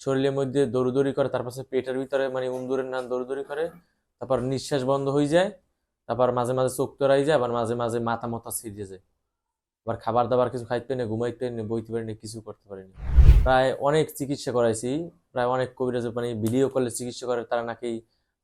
শরীরের মধ্যে দৌড়দৌড়ি করে তারপর সে পেটের ভিতরে মানে উন্দুরের নাম দৌড়দৌড়ি করে, তারপর নিঃশ্বাস বন্ধ হয়ে যায়, তারপর মাঝে মাঝে চোখ তোরাই যায়, আবার মাঝে মাঝে মাথা মাথা ছিঁড়ে যায়। আবার খাবার দাবার কিছু খাইতে পারি না ঘুমাইতে পারি না বইতে পারি না কিছু করতে পারি না প্রায় অনেক চিকিৎসা করাইছি, প্রায় অনেক কবিরাজের মানে ভিডিও কলে চিকিৎসা করে, তারা নাকি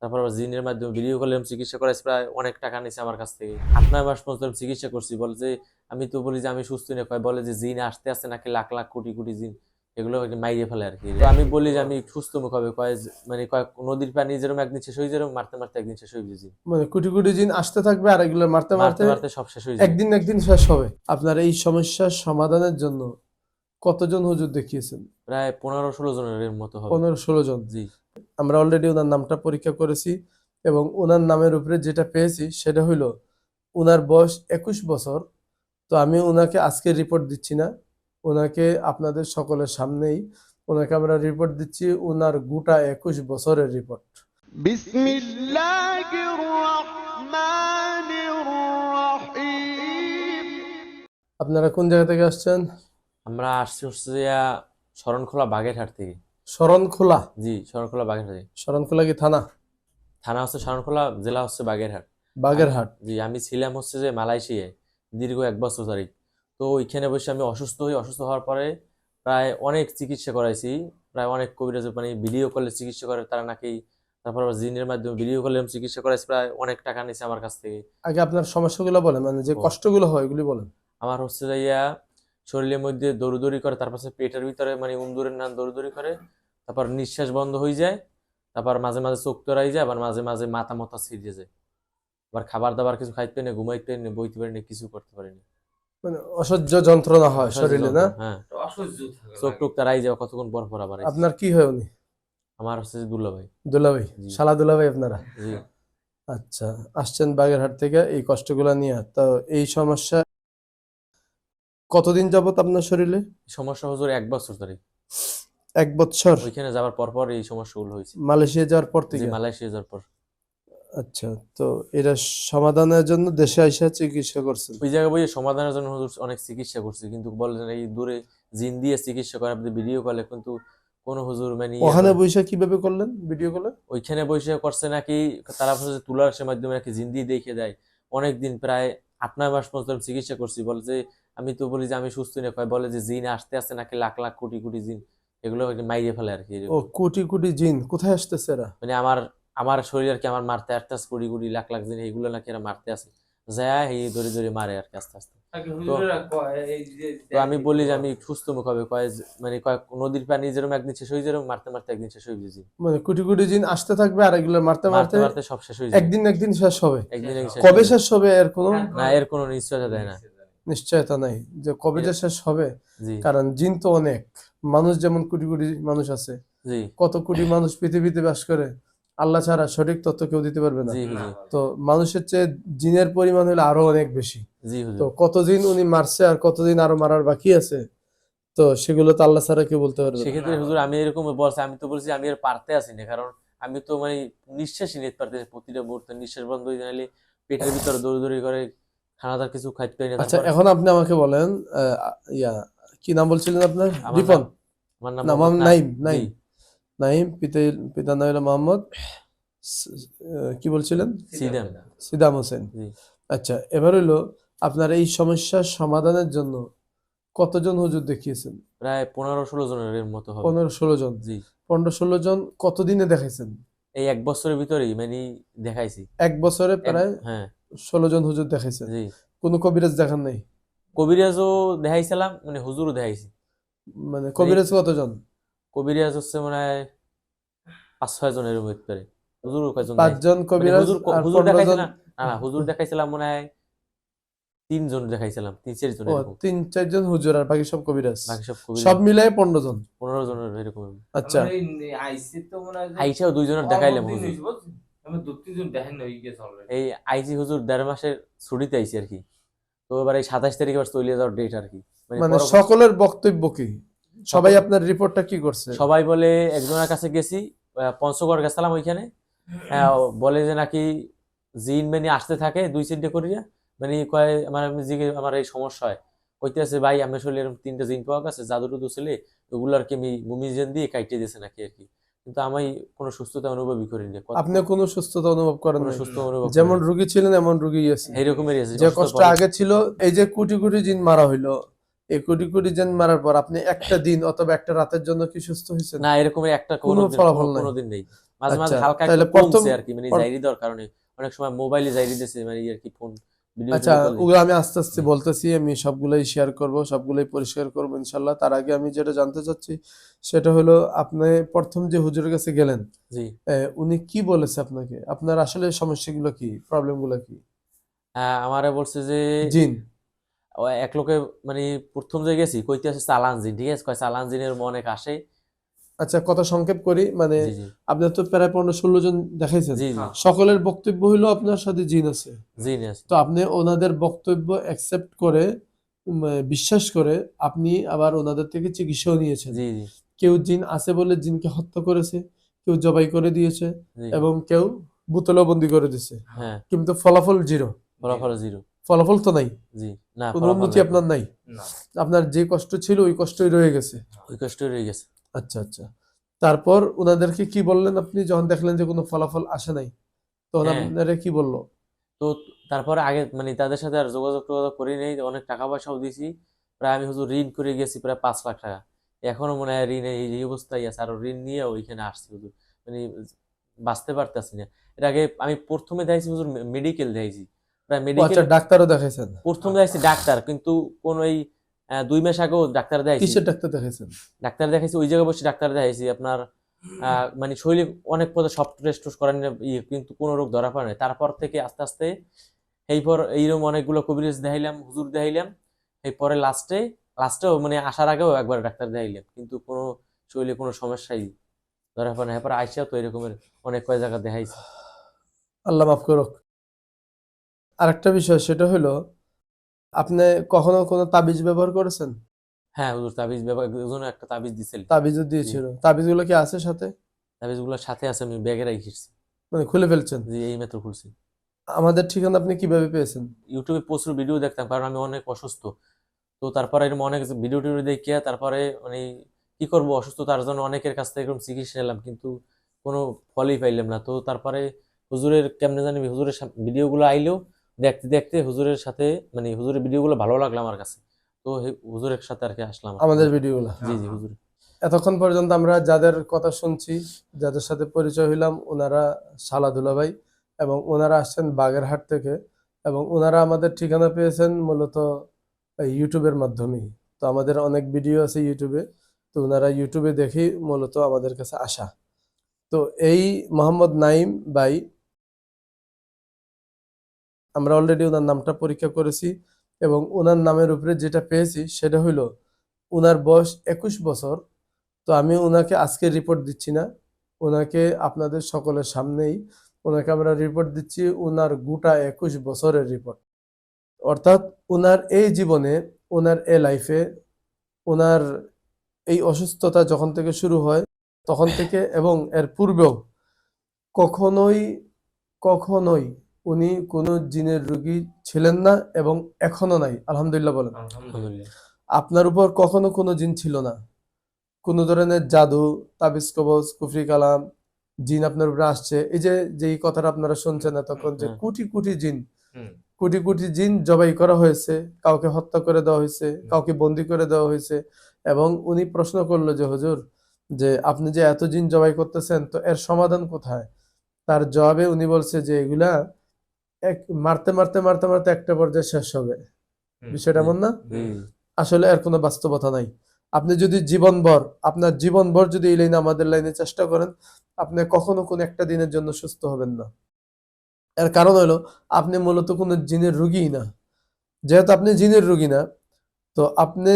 তারপর আবার জিনের মাধ্যমে ভিডিও কলে চিকিৎসা করাইছি, প্রায় অনেক টাকা নিছে আমার কাছ থেকে। আট, নয় মাস পর্যন্ত আমি চিকিৎসা করছি, বলে যে, আমি তো বলি যে, আমি সুস্থ না কয়, বলে যে, জিন আসতে আসতে নাকি লাখ লাখ, কোটি কোটি জিন এগুলো মাইরে ফেলে আর কি তো আমি বলি যে আমি সুস্থ মুখ হবে কয় যে- মানে কয় নদীর পানি যেরকম একদিন শেষ হয়ে যেরকম মারতে মারতে একদিন শেষ হয়ে যাবে মানে কোটি কোটি দিন আসতে থাকবে আর এগুলো মারতে মারতে মারতে মারতে সব শেষ হয়ে যাবে। একদিন একদিন শেষ হবে। আপনার এই সমস্যার সমাধানের জন্য কতজন হুজুর দেখিয়েছেন? প্রায় পনেরো ষোলো জনের মতো হবে। পনেরো ষোলো জন। জি। আমরা অলরেডি ওনার নামটা পরীক্ষা করেছি এবং ওনার নামের উপরে যেটা পেয়েছি সেটা হইল ওনার বয়স একুশ বছর তো আমি ওনাকে আজকে রিপোর্ট দিচ্ছি না। ওনাকে আপনাদের সকলের সামনেই ওনাকে আমরা রিপোর্ট দিচ্ছি। ওনার গোটা একুশ বছরের রিপোর্ট আপনারা কোন জায়গা থেকে আসছেন? আমরা আসছি হচ্ছে শরণখোলা বাগেরহাট থেকে। শরণখোলা? জি শরণখোলা বাগেরহাট শরণখোলা কি থানা? থানা হচ্ছে শরণখোলা জেলা হচ্ছে বাগেরহাট। বাগেরহাট। জি আমি ছিলাম হচ্ছে যে মালয়েশিয়ায় দীর্ঘ এক বছর ধরে তো ওইখানে বসে আমি অসুস্থ হই অসুস্থ হওয়ার পরে প্রায় অনেক চিকিৎসা করাইছি। প্রায় অনেক কবিরাজ মানে ভিডিও কলে চিকিৎসা করে তারা নাকি তারপর আবার জিনের মাধ্যমে ভিডিও কলে চিকিৎসা করাইছি প্রায় অনেক টাকা নিছে আমার কাছ থেকে। আগে আপনার সমস্যাগুলো বলেন মানে যে কষ্টগুলো হয় এগুলি বলেন। আমার হচ্ছে যে ইয়া শরীরের মধ্যে দৌড়দৌড়ি করে তারপর পেটের ভিতরে মানে উন্দুরের নাম দৌড়দৌড়ি করে তারপর নিঃশ্বাস বন্ধ হয়ে যায় তারপর মাঝে মাঝে চোখ তোরাই যায় আবার মাঝে মাঝে মাথা মাথা ছিঁড়ে যায়। আবার খাবার দাবার কিছু খাইতে পারি না ঘুমাইতে পারি না বইতে পারি না কিছু করতে পারি না। মানে অসহ্য যন্ত্রণা হয় শরীরে না? হ্যাঁ। চোখ টুক তারাই যাবে কতক্ষণ পর পর আবার আপনার কি হয় উনি? আমার হচ্ছে যে দুলা ভাই দুলাভাই শালা দুলাভাই আপনারা? আচ্ছা আসছেন বাগেরহাট থেকে এই কষ্টগুলো নিয়ে। তো এই সমস্যা কতদিন যাবত আপনার শরীরে? সমস্যা হুজুর এক বছর তারিখ এক বছর? ওইখানে যাওয়ার পর পর এই সমস্যাগুলো হয়েছে। মালয়েশিয়া যাওয়ার পর থেকে? মালয়েশিয়া যাওয়ার পর। আচ্ছা তো এটা সমাধানের জন্য দেশে আইসা চিকিৎসা করছেন? ওই জায়গায় বইয়ে সমাধানের জন্য হুজুর অনেক চিকিৎসা করছি কিন্তু বলেন এই দূরে জিন দিয়ে চিকিৎসা করে আপনি ভিডিও কলে কিন্তু কোন হুজুর মানে ইয়ে ওখানে বৈশা কীভাবে করলেন ভিডিও কলে ওইখানে করছে নাকি তারা যে তুলার সে মাধ্যমে নাকি জিন দিয়ে দেখে দেয়। অনেক দিন প্রায় আট নয় মাস পর্যন্ত চিকিৎসা করছি বলে যে আমি তো বলি যে আমি সুস্থ না কয় বলে যে জিন আসতে আসতে নাকি লাখ লাখ কোটি কোটি জিন এগুলো মাইরে ফেলে আর কি ও কোটি কোটি জিন কোথায় আসতেছে এরা? মানে আমার আমার শরীর আর কি আমার মারতে আসতে আসতে কোটি কোটি লাখ লাখ জিন এগুলো নাকি এরা মারতে আসে। যায় এই ধরে ধরে মারে আর কি আস্তে আস্তে। তো আমি বলি যে আমি সুস্থ মুখ হবে কয় মানে কয় নদীর পানি যেরকম একদিন শেষ হয়ে যেরকম মারতে মারতে একদিন শেষ হয়ে যাবে। মানে কোটি কোটি জিন আসতে থাকবে আর এগুলো মারতে মারতে মারতে সব শেষ হয়ে যাবে। একদিন একদিন শেষ হবে। একদিন কবে শেষ হবে এর কোনো না এর কোনো নিশ্চয়তা দেয় না। নিশ্চয়তা নাই যে কবে যে শেষ হবে। কারণ জিন তো অনেক। মানুষ যেমন কোটি কোটি মানুষ আছে। জি। কত কোটি মানুষ পৃথিবীতে বাস করে। আল্লাহ ছাড়া সঠিক তথ্য কেউ দিতে পারবে না। তো মানুষের চেয়ে জিনের পরিমাণ হলে আরও অনেক বেশি। তো কতদিন উনি মারছে আর কতদিন আরও মারার বাকি আছে তো সেগুলো তো আল্লাহ ছাড়া কেউ বলতে পারবে সেক্ষেত্রে হুজুর আমি এরকম বলছি আমি তো বলছি আমি আর পারতে আসি না কারণ আমি তো মানে নিঃশ্বাসই নিতে পারতেছি প্রতিটা মুহূর্তে নিঃশ্বাস বন্ধ হয়ে গেলে পেটের ভিতরে দৌড়দৌড়ি করে খানা খানাদার কিছু খাইতে পারি না। আচ্ছা এখন আপনি আমাকে বলেন আহ, ইয়া কি নাম বলছিলেন আপনার? রিপন? আমার নাম নাইম নাইম। নাইম পিতা পিতার নাম হলো মোহাম্মদ কি বলছিলেন? সিদাম। সিদাম হোসেন। আচ্ছা এবার হইল আপনার এই সমস্যার সমাধানের জন্য কতজন হুজুর দেখিয়েছেন? প্রায় পনেরো ষোলো জনের মতো হবে। পনেরো ষোলো জন। জি। পনেরো ষোলো জন কতদিনে দেখাইছেন? এই এক বছরের ভিতরেই মানে দেখাইছি। এক বছরে প্রায় হ্যাঁ। ষোলো জন হুজুর দেখাইছেন। জি। কোনো কবিরাজ দেখান নাই? কবিরাজও দেখাইছিলাম মানে হুজুরও দেখাইছি। মানে কবিরাজ কতজন? কবিরাজ হচ্ছে মনে হয় পাঁচ ছয় জনের ভিতরে হুজুরও কয়জন পাঁচজন মানে কবিরাজ হুজুর হুজুর দেখাইছিলাম না? না হুজুর দেখাইছিলাম মনে হয় তিনজন দেখাইছিলাম তিন চার জন তিন চারজন হুজুর আর বাকি সব কবিরাজ? বাকি সব কবিরাজ। সব মিলাই পনেরো জন। পনেরো জনের এরকম। আচ্ছা। আইসাও দুইজনের দেখাইলাম হুজুর। এই আইজি হুজুর দেড় মাসের ছুটিতে আইছি আর কি। তো এবার এই সাতাশ তারিখে চলে যাওয়ার ডেট আর কি। মানে মানে সকলের বক্তব্য কি? সবাই আপনার রিপোর্টটা কি করছে? সবাই বলে একজনের কাছে গেছি পঞ্চগড় গেছিলাম ওইখানে। হ্যাঁ, বলে যে নাকি জিন মানে আসতে থাকে দুই তিনটে করিয়া। মানে কয় আমার আমি জিজ্ঞে- আমার এই সমস্যা হয়। কইতেছে ভাই আমি আসলে এরকম তিনটা জিন পাওয়া গেছে জাদু টুদু ছেলে ওগুলো আর কি আমি মুমিজেন দিয়ে কাইটে দিয়েছে নাকি আর কি? কিন্তু আমি কোনো সুস্থতা অনুভবই করিনি আপনি কোনো সুস্থতা অনুভব করেন নাই? সুস্থ অনুভব যেমন রুগী ছিলেন এমন রুগী আছে। এইরকমেরই আছে যে কষ্ট আগে ছিল এই যে কোটি কোটি জিন মারা হইল এই কোটি কোটি জিন মারার পর আপনি একটা দিন অথবা একটা রাতের জন্য কি সুস্থ হয়েছেন? না এরকমের একটা কোনো ফলাফল নাই। কোনোদিন নেই। মাঝে মাঝে আচ্ছা, হালকা একটু কমছে আর কি মানে জাইরি দেওয়ার কারণে। অনেক সময় মোবাইলে জাইরি দিছে মানে আর কি ফোন আচ্ছা ওগুলো আমি আস্তে আস্তে বলতেছি আমি সবগুলোই শেয়ার করব সবগুলোই পরিষ্কার করব ইনশাল্লাহ তার আগে আমি যেটা জানতে চাচ্ছি সেটা হলো আপনি প্রথম যে হুজুরের কাছে গেলেন জি। উনি কি বলেছে আপনাকে? আপনার আসলে সমস্যাগুলো কি? প্রবলেমগুলো কি? আহ, আমারে বলছে যে জিন। এক লোকে মানে প্রথম যে গেছি কইতে আছে চালান জিন ঠিক আছে? কয় চালান জিনের অনেক আসে। আচ্ছা কথা সংক্ষেপ করি মানে আপনার তো প্রায় পনেরো ষোলো জন দেখাইছেন। জি জি। হ্যাঁ। সকলের বক্তব্য হইল আপনার সাথে জিন আছে। জিন আছে। তো আপনি ওনাদের বক্তব্য অ্যাকসেপ্ট করে বিশ্বাস করে আপনি আবার ওনাদের থেকে চিকিৎসাও নিয়েছেন। জি জি। কেউ জিন আছে বলে জিনকে হত্যা করেছে কেউ জবাই করে দিয়েছে এবং কেউ বোতলেও বন্দি করে দিয়েছে। হ্যাঁ। কিন্তু ফলাফল জিরো। ফলাফল জিরো। ফলাফল তো নাই। জি না কোনো উন্নতি আপনার নাই। আপনার যে কষ্ট ছিল ওই কষ্টই রয়ে গেছে। ওই কষ্ট রয়ে গেছে। আচ্ছা আচ্ছা। তারপর ওনাদেরকে কি বললেন আপনি? যখন দেখলেন যে কোনো ফলাফল আসে নাই তখন হ্যাঁ। আপনারা কি বলল? তো তারপরে আগে মানে তাদের সাথে আর যোগাযোগ টোগাযোগ করি নেই অনেক টাকা পয়সাও দিছি। প্রায় আমি হুজুর ঋণ করে গেছি প্রায় পাঁচ লাখ টাকা। এখনও মনে হয় ঋণে এই অবস্থায় আছে আর ঋণ নিয়ে ওইখানে আসছি হুজুর। মানে বাঁচতে পারতেছি না। এর আগে আমি প্রথমে দেখাইছি হুজুর মেডিকেল দেখাইছি। মেডিকেল আচ্ছা ডাক্তারও দেখাইছেন? প্রথম দেখাইছি ডাক্তার কিন্তু কোন ওই দুই মাস আগেও ডাক্তার দেখাইছি। কিসের ডাক্তার দেখাইছেন? ডাক্তার দেখাইছি ওই জায়গায় বসে ডাক্তার দেখাইছি আপনার মানে শরীরে অনেক পথে সব টেস্ট করেন ইয়ে, কিন্তু কোনো রোগ ধরা পড়ে নাই। তারপর থেকে আস্তে আস্তে এই পর এইরকম অনেকগুলো কবিরাজ দেখাইলাম হুজুর দেখাইলাম এই পরে লাস্টে লাস্টেও মানে আসার আগেও একবার ডাক্তার দেখাইলাম কিন্তু কোনো শরীরে কোনো সমস্যাই ধরা পড়ে না এরপর আইসা তো এরকমের অনেক কয় জায়গা দেখাইছি। আল্লাহ মাফ করুক। আরেকটা বিষয় সেটা হলো আপনি কখনো কোনো তাবিজ ব্যবহার করেছেন? হ্যাঁ হুজুর তাবিজ ব্যবহার জন্য একটা তাবিজ দিছিল। তাবিজও দিয়েছিল। তাবিজগুলো কি আছে সাথে? তাবিজগুলোর সাথে আছে আমি ব্যাগে রেখেছি মানে খুলে ফেলছেন? যে এই মাত্র খুলছি। আমাদের ঠিকানা আপনি কীভাবে পেয়েছেন? ইউটিউবে প্রচুর ভিডিও দেখতাম কারণ আমি অনেক অসুস্থ। তো তারপরে এরকম অনেক ভিডিও টিডিও দেখিয়া তারপরে মানে কি করব অসুস্থ তার জন্য অনেকের কাছ থেকে এরকম চিকিৎসা নিলাম কিন্তু কোনো ফলই পাইলাম না। তো তারপরে হুজুরের কেমনে জানি হুজুরের ভিডিওগুলো আইলেও দেখতে দেখতে হুজুরের সাথে মানে হুজুরের ভিডিওগুলো ভালো লাগল আমার কাছে। তো হুজুরের সাথে আর কি আসলাম আমাদের ভিডিওগুলো। জি জি হুজুর। এতক্ষণ পর্যন্ত আমরা যাদের কথা শুনছি যাদের সাথে পরিচয় হইলাম ওনারা সালাদুলা ভাই এবং ওনারা আসছেন বাগেরহাট থেকে এবং ওনারা আমাদের ঠিকানা পেয়েছেন মূলত এই ইউটিউবের মাধ্যমেই। তো আমাদের অনেক ভিডিও আছে ইউটিউবে তো ওনারা ইউটিউবে দেখেই মূলত আমাদের কাছে আসা। তো এই মোহাম্মদ নাইম ভাই আমরা অলরেডি ওনার নামটা পরীক্ষা করেছি এবং ওনার নামের উপরে যেটা পেয়েছি সেটা হইল, ওনার বয়স একুশ বছর, তো আমি ওনাকে আজকে রিপোর্ট দিচ্ছি না। ওনাকে আপনাদের সকলের সামনেই ওনাকে আমরা রিপোর্ট দিচ্ছি, ওনার গোটা একুশ বছরের রিপোর্ট অর্থাৎ ওনার এই জীবনে, ওনার এ লাইফে ওনার এই অসুস্থতা যখন থেকে শুরু হয়, তখন থেকে এবং এর পূর্বেও কখনোই কখনোই উনি কোনো জিনের রোগী ছিলেন না এবং এখনও নাই আলহামদুলিল্লাহ বলেন। আপনার উপর কখনো কোনো জিন ছিল না। কোনো ধরনের জাদু তাবিজ কবজ কুফরি কালাম জিন আপনার উপরে আসছে। এই যে যেই কথাটা আপনারা শুনছেন এতক্ষণ যে কোটি কোটি জিন। কোটি কোটি জিন জবাই করা হয়েছে কাউকে হত্যা করে দেওয়া হয়েছে কাউকে বন্দি করে দেওয়া হয়েছে এবং উনি প্রশ্ন করল যে হুজুর যে আপনি যে এত জিন জবাই করতেছেন তো এর সমাধান কোথায়? তার জবাবে উনি বলছে যে এগুলা এক মারতে মারতে মারতে মারতে একটা পর্যায়ে শেষ হবে। বিষয়টা এমন না? আসলে এর কোনো বাস্তবতা নাই। আপনি যদি জীবনভর আপনার জীবনভর যদি এই লাইনে আমাদের লাইনে চেষ্টা করেন আপনি কখনো কোনো একটা দিনের জন্য সুস্থ হবেন না। এর কারণ হলো আপনি মূলত কোনো জিনের রুগী না। যেহেতু আপনি জিনের রুগী না তো আপনি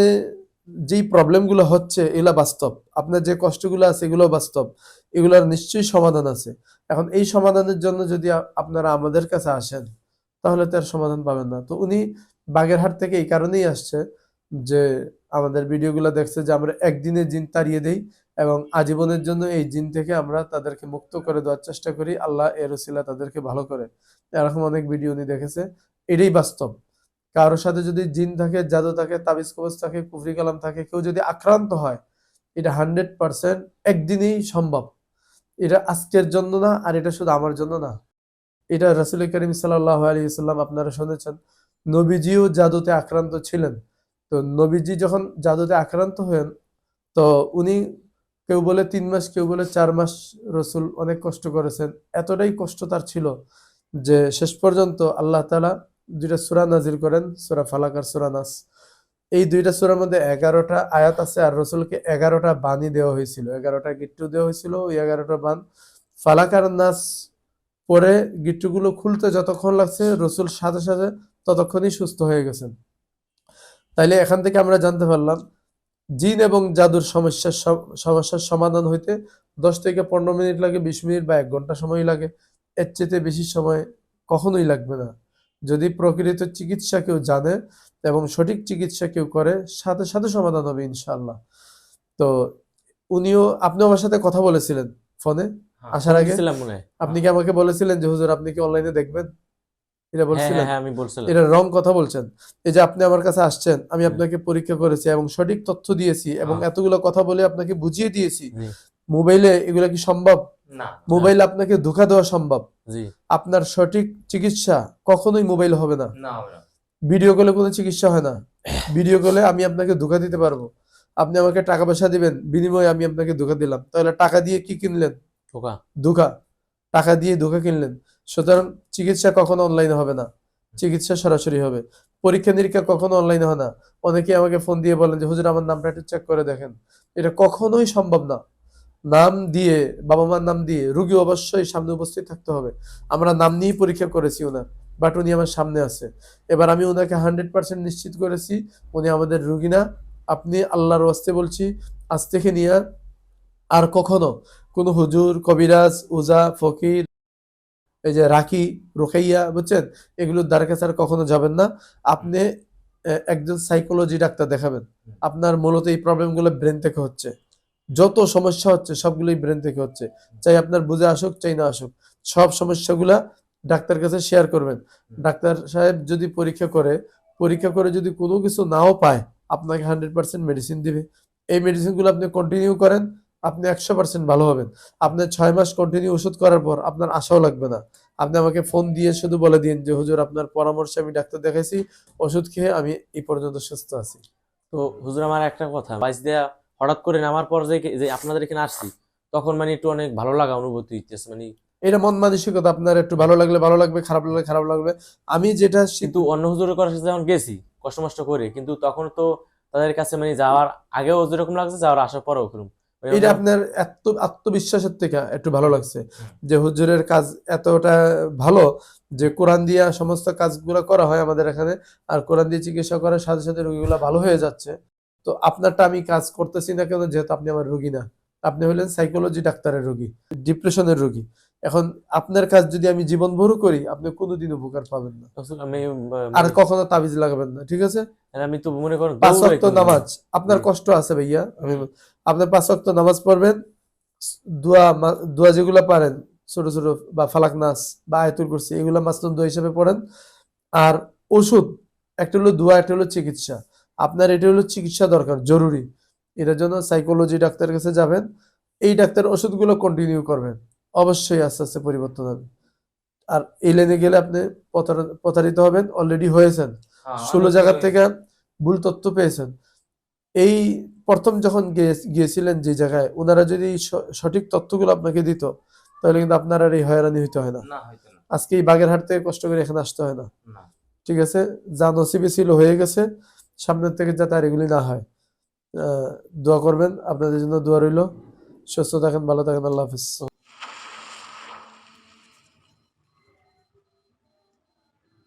যেই প্রবলেমগুলো হচ্ছে, এগুলো বাস্তব। আপনার যে কষ্টগুলো আছে, এগুলো বাস্তব। এগুলোর নিশ্চয়ই সমাধান আছে। এখন এই সমাধানের জন্য যদি আপনারা আমাদের কাছে আসেন, তাহলে তার সমাধান পাবেন না। তো উনি বাগেরহাট থেকে এই কারণেই আসছে যে, আমাদের ভিডিওগুলো দেখছে যে, আমরা একদিনে জিন তাড়িয়ে দেই এবং আজীবনের জন্য এই জিন থেকে আমরা তাদেরকে মুক্ত করে দেওয়ার চেষ্টা করি। আল্লাহ এর ওসিলা তাদেরকে ভালো করে। এরকম অনেক ভিডিও উনি দেখেছে। এটাই বাস্তব। কারোর সাথে যদি জিন থাকে, জাদু থাকে, তাবিজ কবজ থাকে, কুফরি কালাম থাকে, কেউ যদি আক্রান্ত হয়, এটা হান্ড্রেড পার্সেন্ট একদিনেই সম্ভব। এটা আজকের জন্য না, আর এটা শুধু আমার জন্য না। এটা রাসুল করিম সাল্লাহ আলী সাল্লাম আপনারা শুনেছেন, নবীজিও জাদুতে আক্রান্ত ছিলেন। তো নবীজি যখন জাদুতে আক্রান্ত হয়েন, তো উনি কেউ বলে তিন মাস, কেউ বলে চার মাস রসুল অনেক কষ্ট করেছেন। এতটাই কষ্ট তার ছিল যে শেষ পর্যন্ত আল্লাহ তালা দুইটা সূরা নাজির করেন, সূরা ফালাক আর সূরা নাস। এই দুইটা সূরার মধ্যে এগারোটা আয়াত আছে আর রসুলকে এগারোটা বাণী দেওয়া হয়েছিল। এগারোটা গিট্টু দেওয়া হয়েছিল, ওই এগারোটা বান ফালাক আর নাস পরে গিট্টুগুলো খুলতে যতক্ষণ লাগছে, রসুল সাথে সাথে ততক্ষণই সুস্থ হয়ে গেছেন। তাইলে এখান থেকে আমরা জানতে পারলাম, জিন এবং জাদুর সমস্যার সম- সমস্যার সমাধান হইতে দশ থেকে পনেরো মিনিট লাগে, বিশ মিনিট বা এক ঘণ্টা সময় লাগে। এর চেয়ে বেশি সময় কখনোই লাগবে না। যদি প্রকৃত চিকিৎসা কেউ জানে এবং সঠিক চিকিৎসা কেউ করে সাথে সাথে সমাধান হবে ইনশাআল্লাহ। তো উনিও আপনি আমার সাথে কথা বলেছিলেন ফোনে হ্যাঁ। আসার আগে? হয়। আপনি কি আমাকে বলেছিলেন যে হুজুর আপনি কি অনলাইনে দেখবেন? এটা হ্যাঁ বলছিলেন। হ্যাঁ হ্যাঁ আমি বলছিলাম। এটা রং কথা বলছেন। এই যে আপনি আমার কাছে আসছেন আমি আপনাকে পরীক্ষা করেছি এবং সঠিক তথ্য দিয়েছি এবং হ্যাঁ। এতগুলো কথা বলে আপনাকে বুঝিয়ে দিয়েছি। মোবাইলে এগুলো কি সম্ভব? মোবাইলে আপনাকে ধোকা দেওয়া সম্ভব। আপনার সঠিক চিকিৎসা কখনোই মোবাইল হবে না। ভিডিও কলে কোনো চিকিৎসা হয় না। ভিডিও কলে আমি আপনাকে ধোকা দিতে পারব। আপনি আমাকে টাকা পয়সা দিবেন বিনিময়ে আমি আপনাকে ধোকা দিলাম। তাহলে টাকা দিয়ে কি কিনলেন? ঠোকা ধোকা। টাকা দিয়ে ধোকা কিনলেন। সুতরাং চিকিৎসা কখনো অনলাইনে হবে না। চিকিৎসা সরাসরি হবে। পরীক্ষা নিরীক্ষা কখনো অনলাইনে হয় না। অনেকে আমাকে ফোন দিয়ে বলেন যে হুজুর আমার নামটা একটু চেক করে দেখেন। এটা কখনোই সম্ভব না। নাম দিয়ে বাবা মার নাম দিয়ে রুগী অবশ্যই সামনে উপস্থিত থাকতে হবে। আমরা নাম নিয়েই পরীক্ষা করেছি ওনার, বাট উনি আমার সামনে আছে। এবার আমি ওনাকে হান্ড্রেড পার্সেন্ট নিশ্চিত করেছি, উনি আমাদের রুগী না। আপনি আল্লাহর ওয়াস্তে বলছি, আজ থেকে নিয়ে আর কখনো কোনো হুজুর, কবিরাজ, উজা, ফকির, এই যে রাখি রোকাইয়া, বুঝছেন? এগুলোর দ্বারা কাছে আর কখনো যাবেন না। আপনি একজন সাইকোলজি ডাক্তার দেখাবেন। আপনার মূলত এই প্রবলেমগুলো ব্রেন থেকে হচ্ছে। যত সমস্যা হচ্ছে, সবগুলোই ব্রেন থেকে হচ্ছে। চাই আপনার বুঝে আসুক, চাই না আসুক। সব সমস্যাগুলা ডাক্তার কাছে শেয়ার করবেন। ডাক্তার সাহেব যদি পরীক্ষা করে পরীক্ষা করে যদি কোনো কিছু নাও পায়, আপনাকে হান্ড্রেড পার্সেন্ট মেডিসিন দিবে। এই মেডিসিনগুলো আপনি কন্টিনিউ করেন, আপনি একশো পার্সেন্ট ভালো হবেন। আপনি ছয় মাস কন্টিনিউ ওষুধ করার পর আপনার আশাও লাগবে না। আপনি আমাকে ফোন দিয়ে শুধু বলে দিন যে, হুজুর, আপনার পরামর্শে আমি ডাক্তার দেখাইছি, ওষুধ খেয়ে আমি এই পর্যন্ত সুস্থ আছি। তো হুজুর, আমার একটা কথা। বাইশ দেয়া হঠাৎ করে নামার পর যে যে আপনাদের এখানে আসছি তখন মানে একটু অনেক ভালো লাগা অনুভূতি হইতেছে মানে এটা মন মানসিকতা আপনার একটু ভালো লাগলে ভালো লাগবে খারাপ লাগলে খারাপ লাগবে। আমি যেটা কিন্তু অন্য হুজুরের কাছে যখন গেছি কষ্ট মষ্ট করে কিন্তু তখন তো তাদের কাছে মানে যাওয়ার আগেও যেরকম লাগছে যাওয়ার আসার পরেও ওরকম। মানে এটা আপনার এত আত্মবিশ্বাসের থেকে একটু ভালো লাগছে। যে হুজুরের কাজ এতটা ভালো যে কোরআন দিয়া সমস্ত কাজগুলো করা হয় আমাদের এখানে আর কোরআন দিয়ে চিকিৎসা করার সাথে সাথে রোগীগুলো ভালো হয়ে যাচ্ছে। তো আপনারটা আমি কাজ করতেছি না কেন? যেহেতু আপনি আমার রুগী না। আপনি হলেন সাইকোলজি ডাক্তারের রোগী ডিপ্রেশনের রুগী। এখন আপনার কাজ যদি আমি জীবন ভরু করি আপনি কোনোদিন উপকার পাবেন না। আমি আর কখনো তাবিজ লাগাবেন না ঠিক আছে? আমি তো মনে করেন পাঁচ ওয়াক্ত নামাজ আপনার কষ্ট আছে ভাইয়া আমি আপনার পাঁচ ওয়াক্ত নামাজ পড়বেন দোয়া দোয়া যেগুলো পারেন ছোট ছোট বা ফালাক নাস বা আয়তুল কুরসি এগুলো মাসনুন দোয়া হিসেবে পড়েন। আর ওষুধ একটা হলো দোয়া একটা হলো চিকিৎসা। আপনার এটা হলো চিকিৎসা দরকার জরুরি। এটার জন্য সাইকোলজি ডাক্তারের কাছে যাবেন এই ডাক্তার ওষুধগুলো কন্টিনিউ করবেন। অবশ্যই আস্তে আস্তে পরিবর্তন হবে। আর এই লাইনে গেলে আপনি প্রতার- প্রতারিত হবেন অলরেডি হয়েছেন। হ্যাঁ, ষোলো জায়গার থেকে ভুল তথ্য পেয়েছেন। এই প্রথম যখন গিয়ে- গিয়েছিলেন যে জায়গায় ওনারা যদি সঠিক তথ্যগুলো আপনাকে দিত তাহলে কিন্তু আপনার আর এই হয়রানি হইতে হয় না। আজকে এই বাগেরহাট থেকে কষ্ট করে এখানে আসতে হয় না। না। ঠিক আছে? যা নসিবে ছিল হয়ে গেছে। সামনের থেকে যাতে আর এগুলি না হয়। দোয়া করবেন। আপনাদের জন্য দোয়া রইল। সুস্থ থাকেন, ভালো থাকেন। আল্লাহ হাফিজ।